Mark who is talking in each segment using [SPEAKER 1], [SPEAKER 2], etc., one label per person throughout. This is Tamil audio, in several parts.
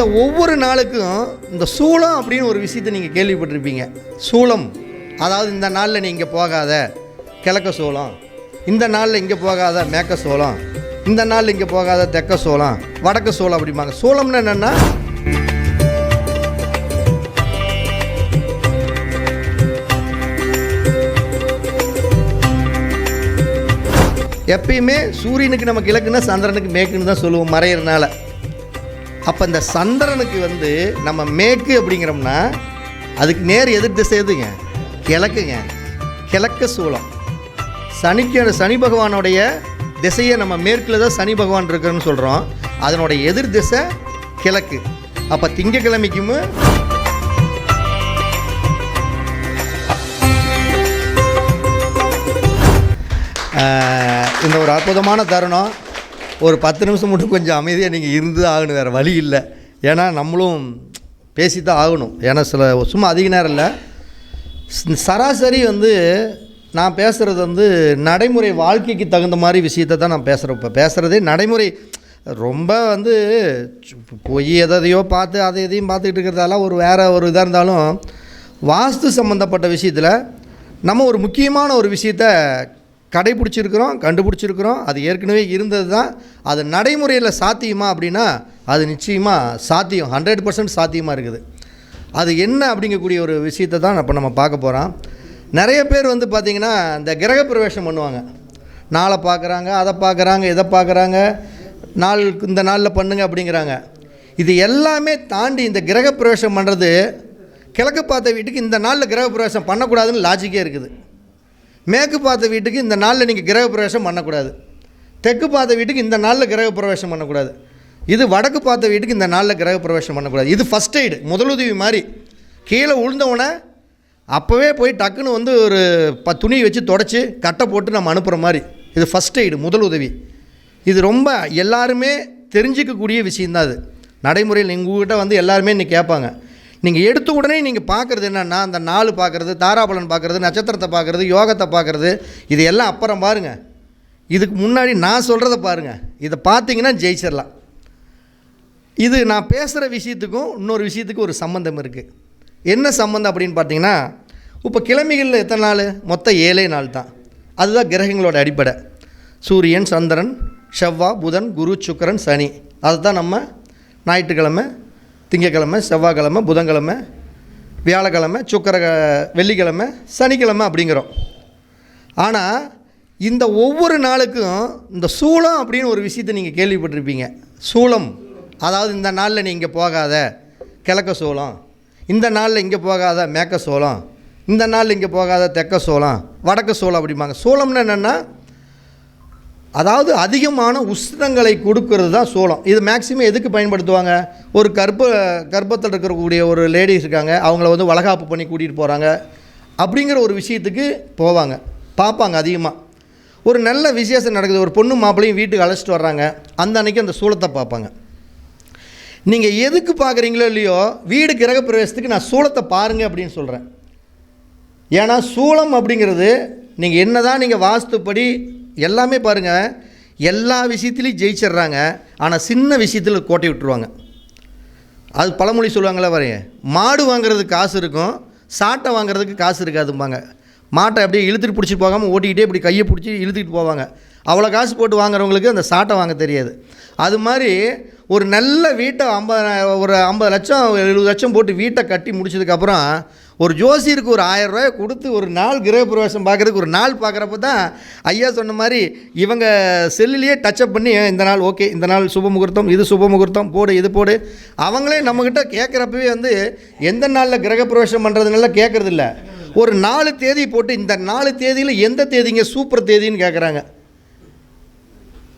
[SPEAKER 1] இந்த ஒவ்வொரு நாளுக்கும் இந்த சூளம் அப்படின்னு ஒரு விஷயத்தை நீங்கள் கேள்விப்பட்டிருப்பீங்க. சூளம். அதாவது இந்த நாளில் நீ இங்கே போகாத. கிழக்க சோளம். இந்த நாளில் இங்கே போகாத மேற்க சோளம். இந்த நாளில் இங்கே போகாத தெற்க சோளம். வடக்கு சோளம் அப்படிம்பாங்க. சோளம்னு என்னென்னா? எப்பயுமே சூரியனுக்கு நம்ம கிழக்குன்னா சந்திரனுக்கு மேற்குன்னு தான் சொல்லுவோம் மறையிறனால அப்போ இந்த சந்திரனுக்கு வந்து நம்ம மேற்கு அப்படிங்கிறோம்னா அதுக்கு நேர் எதிர் திசை எதுங்க? கிழக்குங்க. கிழக்கு சூளம் சனிக்கு சனி பகவானுடைய திசையை நம்ம மேற்கில் தான் சனி பகவான் இருக்கிறன்னு சொல்கிறோம் அதனுடைய எதிர் திசை கிழக்கு. அப்போ திங்கக்கிழமைக்கும் இந்த ஒரு அற்புதமான தருணம். ஒரு பத்து நிமிஷம் மட்டும் கொஞ்சம் அமைதியாக நீங்கள் இருந்து ஆகணும் வேறு வழி இல்லை. ஏன்னா நம்மளும் பேசி தான் ஆகணும். ஏன்னா சில சும்மா அதிக நேரம் இல்லை. சராசரி வந்து நான் பேசுகிறது வந்து நடைமுறை வாழ்க்கைக்கு தகுந்த மாதிரி விஷயத்தை தான் நான் பேசுகிறேன் இப்போ பேசுகிறதே நடைமுறை. ரொம்ப வந்து போய் எதையோ பார்த்து அதை எதையும் பார்த்துக்கிட்டு இருக்கிறதால ஒரு வேறு ஒரு இதாக இருந்தாலும் வாஸ்து சம்மந்தப்பட்ட விஷயத்தில் நம்ம ஒரு முக்கியமான ஒரு விஷயத்த கடைபிடிச்சிருக்கிறோம் கண்டுபிடிச்சிருக்கிறோம் அது ஏற்கனவே இருந்தது தான் அது நடைமுறையில் சாத்தியமா அப்படின்னா அது நிச்சயமாக சாத்தியம் ஹண்ட்ரட் பர்சன்ட் சாத்தியமாக இருக்குது. அது என்ன அப்படிங்கக்கூடிய ஒரு விஷயத்தை தான் இப்போ நம்ம பார்க்க போகிறோம் நிறைய பேர் வந்து பார்த்திங்கன்னா இந்த கிரக பிரவேசம் பண்ணுவாங்க. நாளை பார்க்குறாங்க அதை பார்க்குறாங்க இதை பார்க்குறாங்க நாள் இந்த நாளில் பண்ணுங்க அப்படிங்கிறாங்க. இது எல்லாமே தாண்டி இந்த கிரக பிரவேசம் பண்ணுறது கிழக்கு பார்த்த வீட்டுக்கு இந்த நாளில் கிரக பிரவேசம் பண்ணக்கூடாதுன்னு லாஜிக்கே இருக்குது. மேற்கு பார்த்த வீட்டுக்கு இந்த நாளில் நீங்கள் கிரக பிரவேசம் பண்ணக்கூடாது. தெற்கு பார்த்த வீட்டுக்கு இந்த நாளில் கிரக பிரவேசம் பண்ணக்கூடாது. இது வடக்கு பார்த்த வீட்டுக்கு இந்த நாளில் கிரக பிரவேசம் பண்ணக்கூடாது. இது ஃபஸ்ட் எய்டு முதலுதவி மாதிரி கீழே விழுந்தவொடனே அப்போவே போய் டக்குன்னு வந்து ஒரு ப துணி வச்சு தொடச்சி கட்டை போட்டு நம்ம அனுப்புகிற மாதிரி இது ஃபஸ்ட் எய்டு முதல் உதவி இது ரொம்ப எல்லாருமே தெரிஞ்சிக்கக்கூடிய விஷயந்தான் அது. நடைமுறையில் உங்ககிட்ட வந்து எல்லாருமே இன்னைக்கு கேட்பாங்க. நீங்கள் எடுத்த உடனே நீங்கள் பார்க்குறது என்னென்னா அந்த நாள் பார்க்குறது தாராபலன் பார்க்குறது நட்சத்திரத்தை பார்க்குறது யோகத்தை பார்க்குறது இது எல்லாம் அப்புறம் பாருங்கள் இதுக்கு முன்னாடி நான் சொல்கிறத பாருங்கள் இதை பார்த்தீங்கன்னா ஜெயிச்சிடலாம் இது நான் பேசுகிற விஷயத்துக்கும் இன்னொரு விஷயத்துக்கும் ஒரு சம்மந்தம் இருக்குது என்ன சம்மந்தம் அப்படின்னு பார்த்தீங்கன்னா இப்போ கிழமைகளில் எத்தனை நாள்? மொத்தம் ஏழே நாள் தான். அதுதான் கிரகங்களோட அடிப்படை. சூரியன் சந்திரன் செவ்வாய் புதன் குரு சுக்கரன் சனி. அதுதான் நம்ம ஞாயிற்றுக்கிழமை திங்கக்கிழமை செவ்வாய்க்கிழமை புதன்கிழமை வியாழக்கிழமை சுக்கர வெள்ளிக்கிழமை சனிக்கிழமை அப்படிங்கிறோம். ஆனால் இந்த ஒவ்வொரு நாளுக்கும் இந்த சூளம் அப்படின்னு ஒரு விஷயத்தை நீங்கள் கேள்விப்பட்டிருப்பீங்க. சூளம். அதாவது இந்த நாளில் நீ இங்கே போகாத. கிழக்க சோளம். இந்த நாளில் இங்கே போகாத மேற்க சோளம். இந்த நாளில் இங்கே போகாத தெற்க சோளம். வடக்கு சோளம் அப்படிம்பாங்க. சோளம்னு என்னென்னா அதாவது அதிகமான உஷ்ணங்களை கொடுக்கறது தான் சோளம். இது மேக்ஸிமம் எதுக்கு பயன்படுத்துவாங்க? ஒரு கர்ப்ப கர்ப்பத்தில் இருக்கக்கூடிய ஒரு லேடிஸ் இருக்காங்க அவங்கள வந்து வளகாப்பு பண்ணி கூட்டிகிட்டு போகிறாங்க அப்படிங்கிற ஒரு விஷயத்துக்கு போவாங்க. பார்ப்பாங்க அதிகமாக ஒரு நல்ல விசேஷம் நடக்குது ஒரு பொண்ணு மாப்பிள்ளையும் வீட்டுக்கு அழைச்சிட்டு வர்றாங்க அந்த அன்னைக்கு அந்த சூளத்தை பார்ப்பாங்க. நீங்கள் எதுக்கு பார்க்குறீங்களோ இல்லையோ வீடு கிரக பிரவேசத்துக்கு நான் சூளத்தை பாருங்கள் அப்படின்னு சொல்கிறேன் ஏன்னா சூளம் அப்படிங்கிறது நீங்கள் என்ன தான் நீங்கள் வாஸ்துப்படி எல்லாமே பாருங்கள் எல்லா விஷயத்துலையும் ஜெயிச்சிடுறாங்க. ஆனால் சின்ன விஷயத்தில் கோட்டை விட்டுருவாங்க. அது பழமொழி சொல்லுவாங்களே வரைய மாடு வாங்குறதுக்கு காசு இருக்கும் சாட்டை வாங்குறதுக்கு காசு இருக்காதும்பாங்க. மாட்டை அப்படியே இழுத்துட்டு பிடிச்சிட்டு போகாமல் ஓட்டிக்கிட்டே இப்படி கையை பிடிச்சி இழுத்துக்கிட்டு போவாங்க. அவ்வளோ காசு போட்டு வாங்குறவங்களுக்கு அந்த சாட்டை வாங்க தெரியாது. அது மாதிரி ஒரு நல்ல வீட்டை ஐம்பது ஒரு ஐம்பது லட்சம் எழுபது லட்சம் போட்டு வீட்டை கட்டி முடிச்சதுக்கப்புறம் ஒரு ஜோசியருக்கு ஒரு ஆயிரம் ரூபாய் கொடுத்து ஒரு நாள் கிரக பிரவேசம் பார்க்குறதுக்கு ஒரு நாள் பார்க்குறப்ப தான் ஐயா சொன்ன மாதிரி இவங்க செல்லுலேயே டச்சப் பண்ணி இந்த நாள் ஓகே இந்த நாள் சுப முகூர்த்தம் இது சுப முகூர்த்தம் போடு இது போடு. அவங்களே நம்மக்கிட்ட கேட்குறப்பவே வந்து எந்த நாளில் கிரக பிரவேசம் பண்ணுறதுனால கேட்குறதில்ல. ஒரு நாலு தேதி போட்டு இந்த நாலு தேதியில் எந்த தேதிங்க சூப்பர் தேதின்னு கேட்குறாங்க.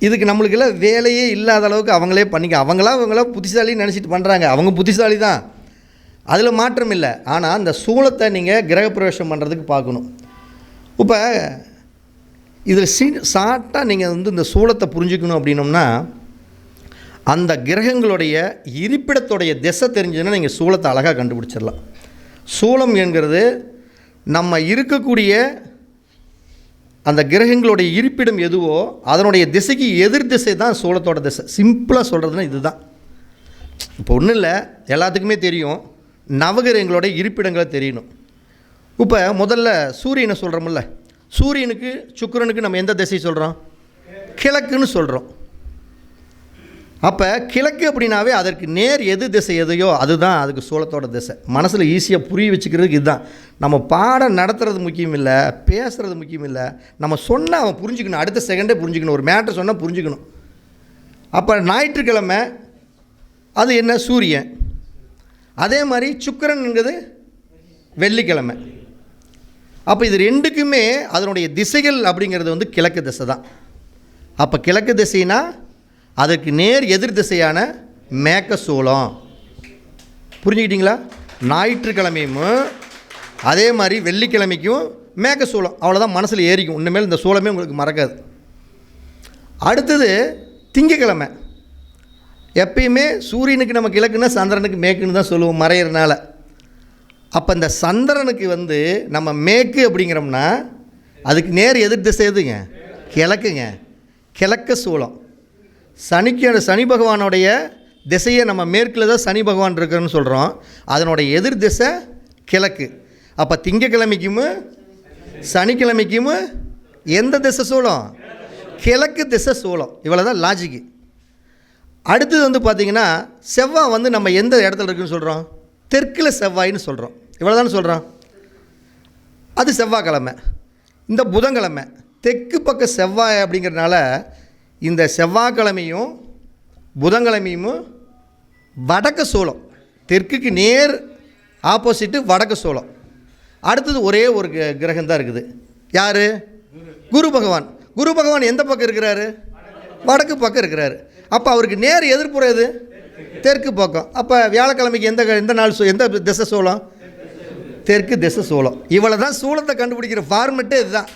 [SPEAKER 1] இதுக்கு நம்மளுக்கெல்லாம் வேலையே இல்லாத அளவுக்கு அவங்களே பண்ணிக்க அவங்களா அவங்களா புத்திசாலின்னு நினச்சிட்டு பண்ணுறாங்க அவங்க புத்திசாலி தான். அதில் மாற்றம் இல்லை. ஆனால் அந்த சூளத்தை நீங்கள் கிரகப்பிரவேசம் பண்ணுறதுக்கு பார்க்கணும். இப்போ இதில் சி சாட்டாக நீங்கள் வந்து இந்த சூளத்தை புரிஞ்சுக்கணும் அப்படின்னோம்னா அந்த கிரகங்களுடைய இருப்பிடத்துடைய திசை தெரிஞ்சதுன்னா நீங்கள் சூளத்தை அழகாக கண்டுபிடிச்சிடலாம். சூளம் என்கிறது நம்ம இருக்கக்கூடிய அந்த கிரகங்களுடைய இருப்பிடம் எதுவோ அதனுடைய திசைக்கு எதிர் திசை தான் சோளத்தோட திசை. சிம்பிளாக சொல்கிறதுனா இதுதான். இப்போ ஒன்றும் இல்லை எல்லாத்துக்குமே தெரியும். நவகிரகங்களோட இருப்பிடங்களை தெரியணும். இப்போ முதல்ல சூரியனை சொல்கிறோம்ல சூரியனுக்கு சுக்கிரனுக்கு நம்ம எந்த திசை சொல்கிறோம் கிழக்குன்னு சொல்கிறோம் அப்போ கிழக்கு அப்படின்னாவே அதற்கு நேர் எது திசை எதையோ அதுதான் அதுக்கு சோளத்தோட திசை. மனசில் ஈஸியாக புரிய வச்சுக்கிறதுக்கு இதுதான். நம்ம பாடம் நடத்துறது முக்கியம் இல்லை பேசுகிறது முக்கியம் இல்லை நம்ம சொன்னால் அவன் புரிஞ்சுக்கணும் அடுத்த செகண்டே புரிஞ்சுக்கணும் ஒரு மேட்டர் சொன்னால் புரிஞ்சுக்கணும். அப்போ ஞாயிற்றுக்கிழமை அது என்ன? சூரியன். அதே மாதிரி சுக்கரன்ங்கிறது வெள்ளிக்கிழமை. அப்போ இது ரெண்டுக்குமே அதனுடைய திசைகள் அப்படிங்கிறது வந்து கிழக்கு திசை தான். அப்போ கிழக்கு திசைனா அதற்கு நேர் எதிர் திசையான மேக்க சூளம் புரிஞ்சுக்கிட்டீங்களா? ஞாயிற்றுக்கிழமையும் அதே மாதிரி வெள்ளிக்கிழமைக்கும் மேக்க சூளம் அவ்வளோதான் மனசில் ஏறிக்கும். இன்னமேல் இந்த சூளமே உங்களுக்கு மறக்காது. அடுத்தது திங்கக்கிழமை. எப்பயுமே சூரியனுக்கு நம்ம கிழக்குன்னா சந்திரனுக்கு மேக்குன்னு தான் சொல்லுவோம் மறையிறனால அப்போ இந்த சந்திரனுக்கு வந்து நம்ம மேற்கு அப்படிங்கிறோம்னா அதுக்கு நேர் எதிர் திசை எதுங்க? கிழக்குங்க. கிழக்க சூளம் சனிக்கு சனி பகவானுடைய திசையை நம்ம மேற்கில் தான் சனி பகவான் இருக்கிறன்னு சொல்கிறோம் அதனுடைய எதிர் திசை கிழக்கு. அப்போ திங்கக்கிழமைக்கும் சனிக்கிழமைக்கும் எந்த திசை சூழம் கிழக்கு திசை சூழம் இவ்வளோ தான் லாஜிக்கு அடுத்தது வந்து பார்த்திங்கன்னா செவ்வாய் வந்து நம்ம எந்த இடத்துல இருக்குன்னு சொல்கிறோம் தெற்கில் செவ்வாயின்னு சொல்கிறோம் இவ்வளோ தானே சொல்கிறோம் அது செவ்வாய்க்கிழமை. இந்த புதன்கிழமை. தெற்கு பக்கம் செவ்வாய் அப்படிங்கிறதுனால இந்த செவ்வாய்க்கிழமையும் புதன்கிழமையும் வடக்கு சோளம். தெற்குக்கு நேர் ஆப்போசிட்டு வடக்கு சோளம். அடுத்தது ஒரே ஒரு கிரகம் தான் இருக்குது. யார்? குரு பகவான். குரு பகவான் எந்த பக்கம் இருக்கிறாரு? வடக்கு பக்கம் இருக்கிறாரு. அப்போ அவருக்கு நேர் எதிர்ப்புற எது? தெற்கு பக்கம். அப்போ வியாழக்கிழமைக்கு எந்த எந்த நாள் சோ- எந்த திசை சோளம்? தெற்கு திசை சோளம். இவ்வளோ தான் சூளத்தை கண்டுபிடிக்கிற ஃபார்மெட்டே இதுதான்.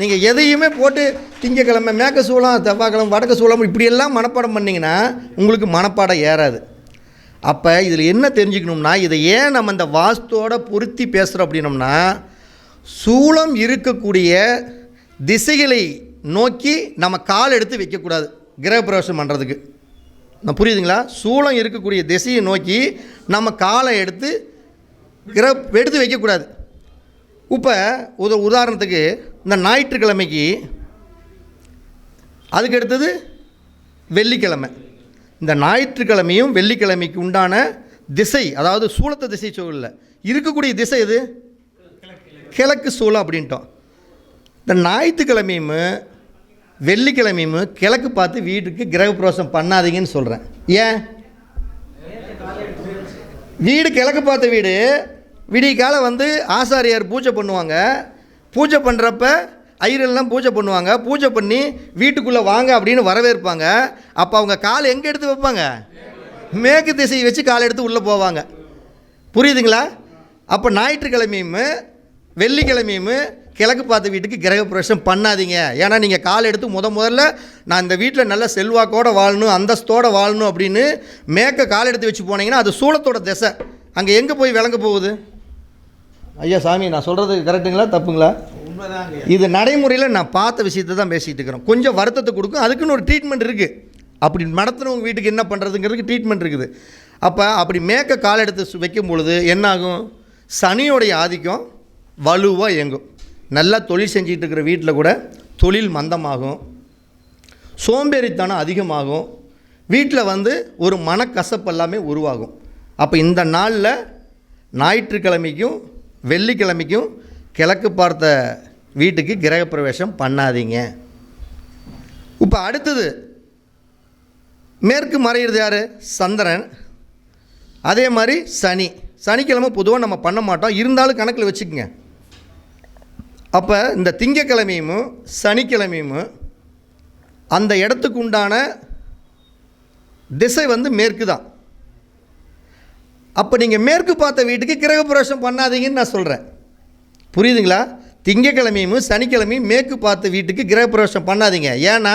[SPEAKER 1] நீங்கள் எதையுமே போட்டு திங்கக்கிழமை மேற்க சூளம் செவ்வாய்க்கிழமை வடக்கு சூளம் இப்படியெல்லாம் மனப்பாடம் பண்ணிங்கன்னா உங்களுக்கு மனப்பாடம் ஏறாது. அப்போ இதில் என்ன தெரிஞ்சுக்கணும்னா இதை ஏன் நம்ம இந்த வாஸ்துவோட பொருத்தி பேசுகிறோம் அப்படின்னோம்னா சூளம் இருக்கக்கூடிய திசைகளை நோக்கி நம்ம கால் எடுத்து வைக்கக்கூடாது கிரகப்பிரவேசம் பண்ணுறதுக்கு நான் புரியுதுங்களா? சூளம் இருக்கக்கூடிய திசையை நோக்கி நம்ம காலை எடுத்து கிர எடுத்து வைக்கக்கூடாது. இப்போ உத உதாரணத்துக்கு இந்த ஞாயிற்றுக்கிழமைக்கு அதுக்கு அடுத்தது வெள்ளிக்கிழமை. இந்த ஞாயிற்றுக்கிழமையும் வெள்ளிக்கிழமைக்கு உண்டான திசை அதாவது சூளத்த திசை சொல்லல. இருக்கக்கூடிய திசை எது? கிழக்கு சூளம் அப்படின்ட்டோம். இந்த ஞாயிற்றுக்கிழமையும் வெள்ளிக்கிழமையும் கிழக்கு பார்த்து வீட்டுக்கு கிரகப்பிரவேசம் பண்ணாதீங்கன்னு சொல்கிறேன் ஏன்? வீடு கிழக்கு பார்த்த வீடு விடிய காலம் வந்து ஆசாரியார் பூஜை பண்ணுவாங்க. பூஜை பண்ணுறப்ப ஐரெல்லாம் பூஜை பண்ணுவாங்க. பூஜை பண்ணி வீட்டுக்குள்ளே வாங்க அப்படின்னு வரவேற்பாங்க. அப்போ அவங்க கால் எங்கே எடுத்து வைப்பாங்க? மேற்கு திசையை வச்சு கால் எடுத்து உள்ளே போவாங்க. புரியுதுங்களா? அப்போ ஞாயிற்றுக்கிழமையும் வெள்ளிக்கிழமையும் கிழக்கு பார்த்த வீட்டுக்கு கிரகப்பிரவேசம் பண்ணாதீங்க. ஏன்னா நீங்கள் கால் எடுத்து முத முதல்ல நான் இந்த வீட்டில் நல்ல செல்வாக்கோட வாழணும் அந்தஸ்தோடு வாழணும் அப்படின்னு மேற்க கால் எடுத்து வச்சு போனீங்கன்னா அது சூளத்தோட திசை. அங்கே எங்கே போய் விளங்க போகுது? ஐயா சாமி நான் சொல்கிறது கரெக்டுங்களா தப்புங்களா? இது நடைமுறையில் நான் பார்த்த விஷயத்தை தான் பேசிகிட்டு இருக்கிறோம். கொஞ்சம் வருத்தத்தை கொடுக்கும். அதுக்குன்னு ஒரு ட்ரீட்மெண்ட் இருக்குது அப்படி நடத்துனவங்க வீட்டுக்கு என்ன பண்ணுறதுங்கிறதுக்கு ட்ரீட்மெண்ட் இருக்குது. அப்போ அப்படி மேற்க கால் எடுத்து சு- வைக்கும் பொழுது என்னாகும்? சனியோடைய ஆதிக்கம் வலுவாக இயங்கும். நல்லா தொழில் செஞ்சிட்டு இருக்கிற வீட்டில் கூட தொழில் மந்தமாகும். சோம்பேறித்தனம் அதிகமாகும். வீட்டில் வந்து ஒரு மனக்கசப்பு எல்லாமே உருவாகும். அப்போ இந்த நாளில் ஞாயிற்றுக்கிழமைக்கும் வெள்ளிக்கிழமைக்கும் கிழக்கு பார்த்த வீட்டுக்கு கிரகப்பிரவேசம் பண்ணாதீங்க. இப்போ அடுத்தது மேற்கு மறையிறது யார்? சந்திரன். அதே மாதிரி சனி. சனிக்கிழமை பொதுவாக நம்ம பண்ண மாட்டோம். இருந்தாலும் கணக்கில் வச்சுக்கோங்க. அப்போ இந்த திங்கக்கிழமையும் சனிக்கிழமையும் அந்த இடத்துக்கு உண்டான திசை வந்து மேற்கு தான். அப்போ நீங்கள் மேற்கு பார்த்த வீட்டுக்கு கிரகப்பிரவேசம் பண்ணாதீங்கன்னு நான் சொல்கிறேன் புரியுதுங்களா? திங்கக்கிழமையும் சனிக்கிழமையும் மேற்கு பார்த்த வீட்டுக்கு கிரகப்பிரவேசம் பண்ணாதீங்க. ஏன்னா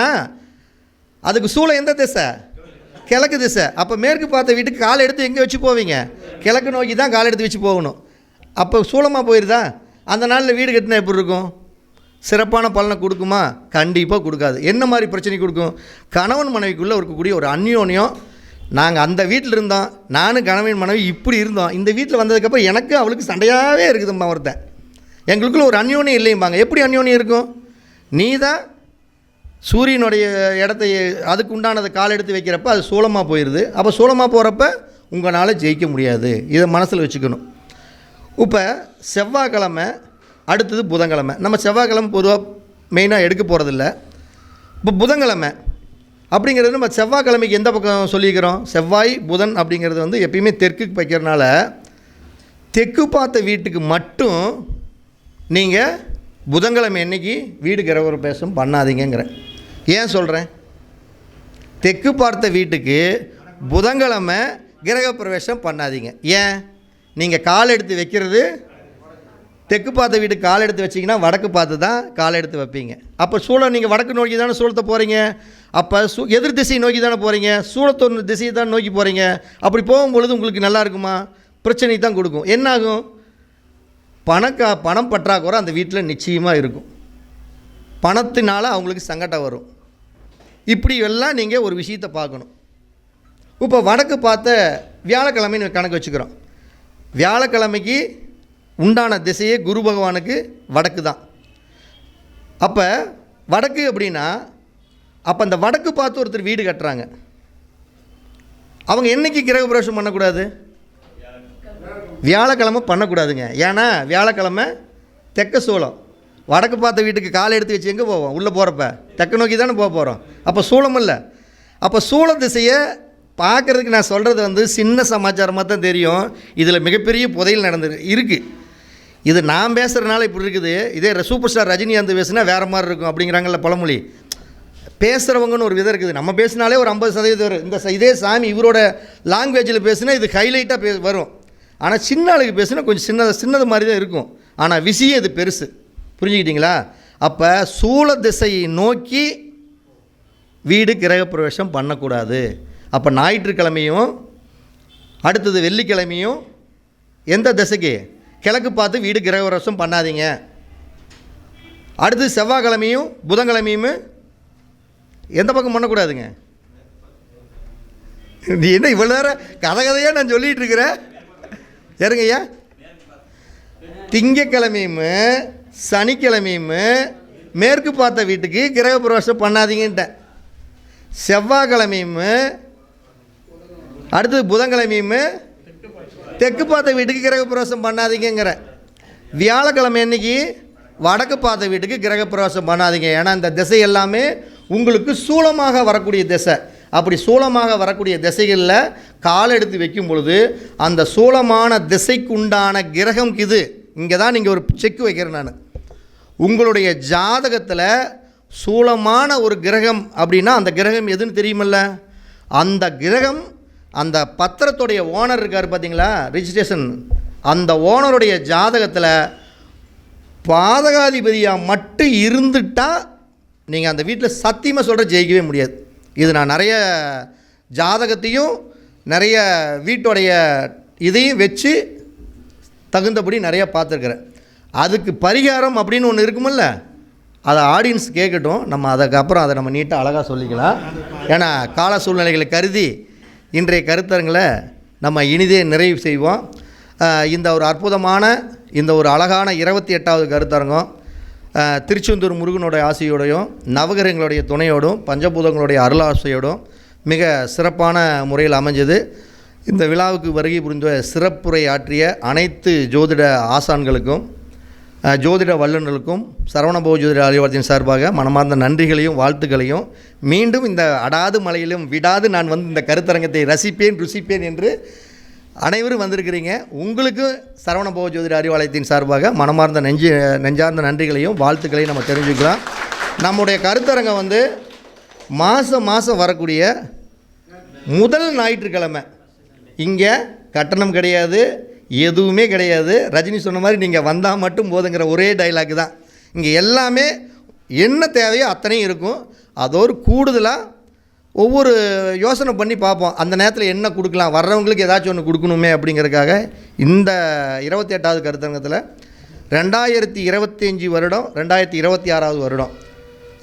[SPEAKER 1] அதுக்கு சூளம் எந்த திசை? கிழக்கு திசை. அப்போ மேற்கு பார்த்த வீட்டுக்கு கால் எடுத்து எங்கே வச்சு போவீங்க? கிழக்கு நோக்கி தான் கால் எடுத்து வச்சு போகணும். அப்போ சூளமாக போயிருதா? அந்த நாளில் வீடு கட்டினா எப்படி இருக்கும்? சிறப்பான பலனை கொடுக்குமா? கண்டிப்பாக கொடுக்காது. என்ன மாதிரி பிரச்சனை கொடுக்கும்? கணவன் மனைவிக்குள்ளே இருக்கக்கூடிய ஒரு அந்யோன்யம் நாங்கள் அந்த வீட்டில் இருந்தோம். நானும் கணவன் மனைவி இப்படி இருந்தோம். இந்த வீட்டில் வந்ததுக்கப்புறம் எனக்கு அவளுக்கு சண்டையாகவே இருக்குதும்மா ஒருத்தன் எங்களுக்குள்ள ஒரு அந்யோன்யம் இல்லைம்பாங்க. எப்படி அந்யோன்யம் இருக்கும்? நீ தான் சூரியனுடைய இடத்தை அதுக்குண்டானதை கால் எடுத்து வைக்கிறப்ப அது சூளமாக போயிடுது அப்போ சூளமாக போகிறப்ப உங்களால் ஜெயிக்க முடியாது. இதை மனசில் வச்சுக்கணும். இப்போ செவ்வாய்க்கிழமை அடுத்தது புதன்கிழமை. நம்ம செவ்வாய்க்கிழமை பொதுவாக மெயினாக எடுக்க போகிறதில்ல இப்போ புதன்கிழமை அப்படிங்கிறது நம்ம செவ்வாய்க்கிழமைக்கு எந்த பக்கம் சொல்லிக்கிறோம்? செவ்வாய் புதன் அப்படிங்கிறது வந்து எப்பயுமே தெற்குக்கு வைக்கிறனால தெற்கு பார்த்த வீட்டுக்கு மட்டும் நீங்கள் புதன்கிழமை என்னைக்கு வீடு கிரகப்பிரவேசம் பண்ணாதீங்கங்கிறேன் ஏன் சொல்கிறேன் தெற்கு பார்த்த வீட்டுக்கு புதன்கிழமை கிரகப்பிரவேசம் பண்ணாதீங்க. ஏன்? நீங்கள் கால் எடுத்து வைக்கிறது தெற்கு பார்த்த வீடு கால் எடுத்து வச்சிங்கன்னா வடக்கு பார்த்து தான் கால் எடுத்து வைப்பீங்க. அப்போ சூழல் நீங்கள் வடக்கு நோக்கி தானே சூழத்தை போகிறீங்க அப்போ சூ எதிர் திசையை நோக்கி தானே போகிறீங்க சூழத்தொன்று திசையை தான் நோக்கி போகிறீங்க அப்படி போகும்பொழுது உங்களுக்கு நல்லா இருக்குமா? பிரச்சனை தான் கொடுக்கும். என்னாகும் பணக்கா பணம் பற்றாக்குறை அந்த வீட்டில் நிச்சயமாக இருக்கும். பணத்தினால அவங்களுக்கு சங்கடம் வரும். இப்படி எல்லாம் நீங்கள் ஒரு விஷயத்தை பார்க்கணும். இப்போ வடக்கு பார்த்த வியாழக்கிழமைன்னு கணக்கு வச்சுக்கிறோம். வியாழக்கிழமைக்கு உண்டான திசையே குரு பகவானுக்கு வடக்கு தான். அப்போ வடக்கு அப்படின்னா அப்போ அந்த வடக்கு பார்த்து ஒருத்தர் வீடு கட்டுறாங்க. அவங்க என்னைக்கு கிரக பிரவேசம் பண்ணக்கூடாது? வியாழக்கிழமை பண்ணக்கூடாதுங்க. ஏன்னா வியாழக்கிழமை தெக்க சூளம். வடக்கு பார்த்த வீட்டுக்கு காலை எடுத்து வச்சு எங்கே போவோம்? உள்ளே போகிறப்ப தெக்க நோக்கி தானே போக போகிறோம் அப்போ சூளம் இல்லை. அப்போ சூள திசையை பார்க்குறதுக்கு நான் சொல்கிறது வந்து சின்ன சமாச்சாரமாக தான் தெரியும். இதில் மிகப்பெரிய புதையல் நடந்து இருக்குது இது நான் பேசுகிறனால இப்படி இருக்குது. இதே சூப்பர் ஸ்டார் ரஜினிகாந்த் பேசுனா வேறு மாதிரி இருக்கும் அப்படிங்கிறாங்கல்ல பழமொழி. பேசுகிறவங்கன்னு ஒரு விதம் இருக்குது. நம்ம பேசினாலே ஒரு ஐம்பது சதவீதம் வரும். இந்த இதே சாமி இவரோட லாங்குவேஜில் பேசுனா இது ஹைலைட்டாக பே வரும். ஆனால் சின்ன ஆளுக்கு பேசுனா கொஞ்சம் சின்னதாக சின்னது மாதிரி தான் இருக்கும். ஆனால் விஷயம் இது பெருசு. புரிஞ்சுக்கிட்டீங்களா? அப்போ சூழ திசையை நோக்கி வீடு கிரகப்பிரவேசம் பண்ணக்கூடாது. அப்போ ஞாயிற்றுக்கிழமையும் அடுத்தது வெள்ளிக்கிழமையும் எந்த திசைக்கு? கிழக்கு பார்த்து வீடு கிரகவரசம் பண்ணாதீங்க. அடுத்து செவ்வாய்க்கிழமையும் புதன்கிழமையும் எந்த பக்கம் பண்ணக்கூடாதுங்க? நீ என்ன இவ்வளோ நேரம் கதை கதையாக நான் சொல்லிகிட்டு இருக்கிறேன் ஏறுங்க திங்கக்கிழமையும் சனிக்கிழமையும் மேற்கு பார்த்த வீட்டுக்கு கிரகப்பிரவேசம் பண்ணாதீங்கன்ட்டேன். செவ்வாய்க்கிழமையும் அடுத்தது புதன்கிழமையும் தெற்கு பார்த்த வீட்டுக்கு கிரகப்பிரவேசம் பண்ணாதீங்கிற வியாழக்கிழமை அன்னைக்கு வடக்கு பார்த்த வீட்டுக்கு கிரகப்பிரவேசம் பண்ணாதீங்க. ஏன்னா இந்த திசை எல்லாமே உங்களுக்கு சூலமாக வரக்கூடிய திசை. அப்படி சூலமாக வரக்கூடிய திசைகளில் கால் எடுத்து வைக்கும் பொழுது அந்த சூலமான திசைக்கு உண்டான கிரகம் இது. இங்கே தான் நீங்கள் ஒரு செக் வைக்கிறேன் நான். உங்களுடைய ஜாதகத்தில் சூலமான ஒரு கிரகம் அப்படின்னா அந்த கிரகம் எதுன்னு தெரியுமில்ல? அந்த கிரகம் அந்த பத்திரத்துடைய ஓனர் இருக்கார் பார்த்தீங்களா ரிஜிஸ்ட்ரேஷன் அந்த ஓனருடைய ஜாதகத்தில் பாதகாதிபதியாக மட்டும் இருந்துட்டால் நீங்கள் அந்த வீட்டில் சத்தியமாக சொல்கிற ஜெயிக்கவே முடியாது. இது நான் நிறைய ஜாதகத்தையும் நிறைய வீட்டுடைய இதையும் வச்சு தகுந்தபடி நிறையா பார்த்துருக்குறேன். அதுக்கு பரிகாரம் அப்படின்னு ஒன்று இருக்குமில்ல? அதை ஆடியன்ஸ் கேட்கட்டும் நம்ம அதுக்கப்புறம் அதை நம்ம நீட்டாக அழகாக சொல்லிக்கலாம். ஏன்னா கால சூழ்நிலைகளை கருதி இன்றைய கருத்தரங்களை நம்ம இனிதே நிறைவு செய்வோம். இந்த ஒரு அற்புதமான இந்த ஒரு அழகான இருபத்தி எட்டாவது கருத்தரங்கம் திருச்செந்தூர் முருகனுடைய ஆசையோடையும் நவகிரகங்களுடைய துணையோடும் பஞ்சபூதங்களுடைய அருளாசையோடும் மிக சிறப்பான முறையில் அமைஞ்சது. இந்த விழாவுக்கு வருகை புரிந்த சிறப்புரை ஆற்றிய அனைத்து ஜோதிட ஆசான்களுக்கும் ஜோதிட வல்லுநர்களுக்கும் சரவணபவ ஜோதிட அறிவாளத்தின் சார்பாக மனமார்ந்த நன்றிகளையும் வாழ்த்துக்களையும் மீண்டும் இந்த அடாது மலையிலும் விடாது நான் வந்து இந்த கருத்தரங்கத்தை ரசிப்பேன் ருசிப்பேன் என்று அனைவரும் வந்திருக்கிறீங்க. உங்களுக்கு சரவணபவ ஜோதிட அறிவாலயத்தின் சார்பாக மனமார்ந்த நெஞ்சு நெஞ்சார்ந்த நன்றிகளையும் வாழ்த்துக்களையும் நம்ம தெரிஞ்சுக்கலாம். நம்முடைய கருத்தரங்கம் வந்து மாதம் மாதம் வரக்கூடிய முதல் ஞாயிற்றுக்கிழமை. இங்கே கட்டணம் கிடையாது. எதுவுமே கிடையாது. ரஜினி சொன்ன மாதிரி நீங்கள் வந்தால் மட்டும் போதுங்கிற ஒரே டைலாக் தான். இங்கே எல்லாமே என்ன தேவையோ அத்தனையும் இருக்கும். அதோடு கூடுதலாக ஒவ்வொரு யோசனை பண்ணி பார்ப்போம். அந்த நேரத்தில் என்ன கொடுக்கலாம்? வர்றவங்களுக்கு ஏதாச்சும் ஒன்று கொடுக்கணுமே அப்படிங்கிறதுக்காக இந்த இருபத்தி எட்டாவது கருத்தரங்கத்தில் ரெண்டாயிரத்தி இருபத்தஞ்சி வருடம் ரெண்டாயிரத்தி இருபத்தி ஆறாவது வருடம்.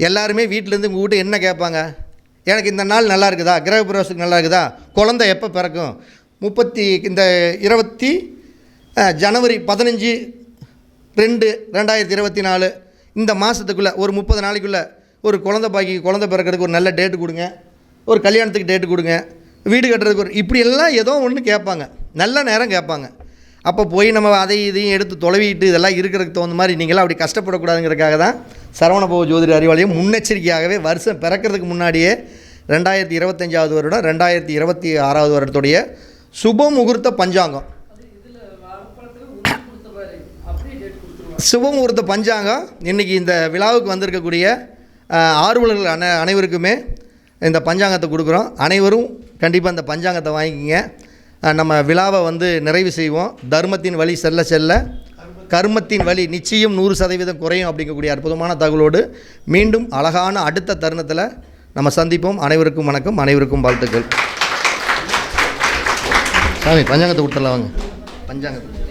[SPEAKER 1] எல்லாருமே வீட்டிலேருந்து உங்கள் வீட்டு என்ன கேட்பாங்க? எனக்கு இந்த நாள் நல்லா இருக்குதா? கிரக பிரவேசத்துக்கு நல்லா இருக்குதா? குழந்தை எப்போ பிறக்கும்? முப்பத்தி இந்த இருபத்தி ஜனவரி பதினஞ்சு ரெண்டு ரெண்டாயிரத்தி இருபத்தி நாலு. இந்த மாதத்துக்குள்ளே ஒரு முப்பது நாளைக்குள்ளே ஒரு குழந்தை பாக்கி குழந்தை பிறக்கிறதுக்கு ஒரு நல்ல டேட்டு கொடுங்க. ஒரு கல்யாணத்துக்கு டேட்டு கொடுங்க. வீடு கட்டுறதுக்கு ஒரு இப்படியெல்லாம் ஏதோ ஒன்று கேட்பாங்க. நல்ல நேரம் கேட்பாங்க. அப்போ போய் நம்ம அதை இதையும் எடுத்து தொலைவிட்டு இதெல்லாம் இருக்கிறதுக்கு தகுந்த மாதிரி நீங்களாம் அப்படி கஷ்டப்படக்கூடாதுங்கிறதுக்காக தான் சரவணபவ ஜோதிட அறிவாலயம் முன்னெச்சரிக்கையாகவே வருஷம் பிறக்கிறதுக்கு முன்னாடியே ரெண்டாயிரத்தி இருபத்தஞ்சாவது வருடம் ரெண்டாயிரத்தி இருபத்தி ஆறாவது வருடத்துடைய சுப முகூர்த்த பஞ்சாங்கம். சுபமுகூர்த்த பஞ்சாங்கம் இன்றைக்கி இந்த விழாவுக்கு வந்திருக்கக்கூடிய ஆர்வலர்கள் அன அனைவருக்குமே இந்த பஞ்சாங்கத்தை கொடுக்குறோம். அனைவரும் கண்டிப்பாக இந்த பஞ்சாங்கத்தை வாங்கிக்கிங்க. நம்ம விழாவை வந்து நிறைவு செய்வோம். தர்மத்தின் வழி செல்ல செல்ல கர்மத்தின் வழி நிச்சயம் நூறு சதவீதம் குறையும் அப்படிங்கக்கூடிய அற்புதமான தகவலோடு மீண்டும் அழகான அடுத்த தருணத்தில் நம்ம சந்திப்போம். அனைவருக்கும் வணக்கம் அனைவருக்கும் வாழ்த்துக்கள். சாமி பஞ்சாங்கத்தை கொடுத்துடலாம் வாங்க. பஞ்சாங்கத்தை